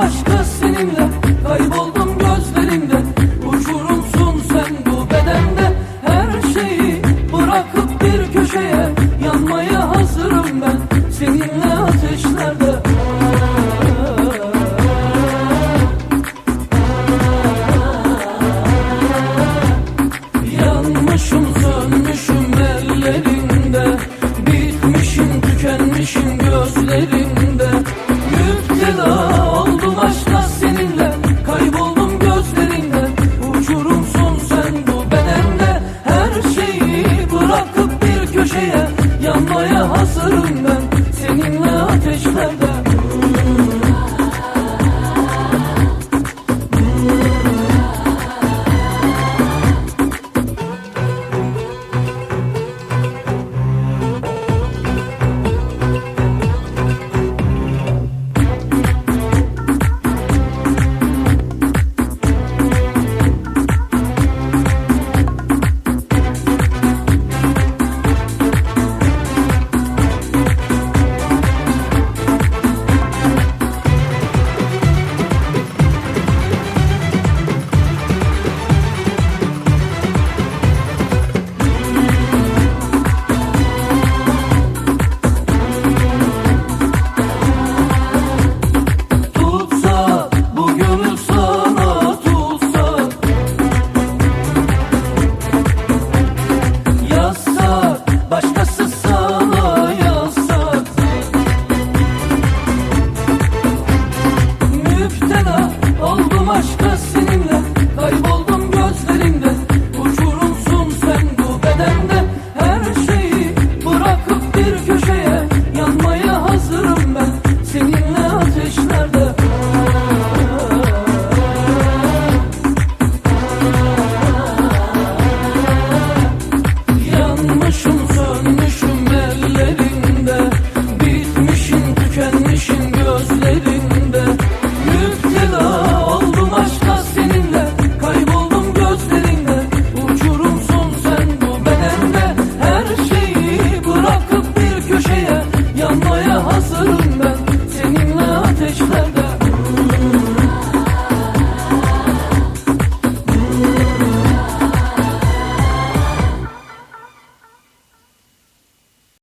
aşka seninle Kayboldum gözlerimde. Uçurumsun sen bu bedende Her şeyi bırakıp bir köşeye Yanmaya hazırım ben. Seninle ateşlerde. Yanmışım sönmüşüm ellerinde. Bitmişim tükenmişim gözlerinde. Müptela yanmaya Yanmaya hazırım ben. hazırım ben Seninle ateşler.